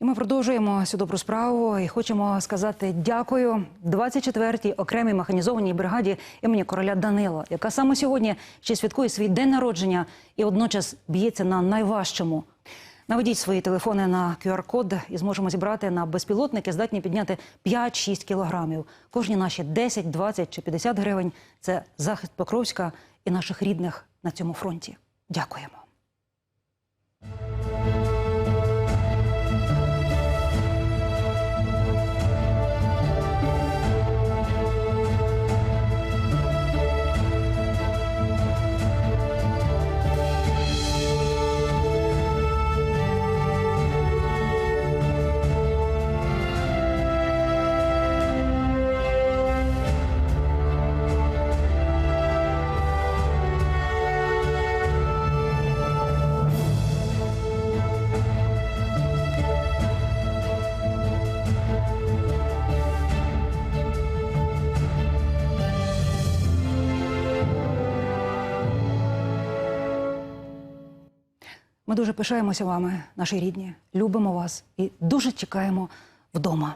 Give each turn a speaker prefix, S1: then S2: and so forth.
S1: І ми продовжуємо цю добру справу і хочемо сказати дякую 24-й окремій механізованій бригаді імені короля Данила, яка саме сьогодні ще святкує свій день народження і водночас б'ється на найважчому. Наведіть свої телефони на QR-код і зможемо зібрати на безпілотники, здатні підняти 5-6 кілограмів. Кожні наші 10, 20 чи 50 гривень це захист Покровська і наших рідних на цьому фронті. Дякуємо. Ми дуже пишаємося вами, наші рідні. Любимо вас і дуже чекаємо вдома.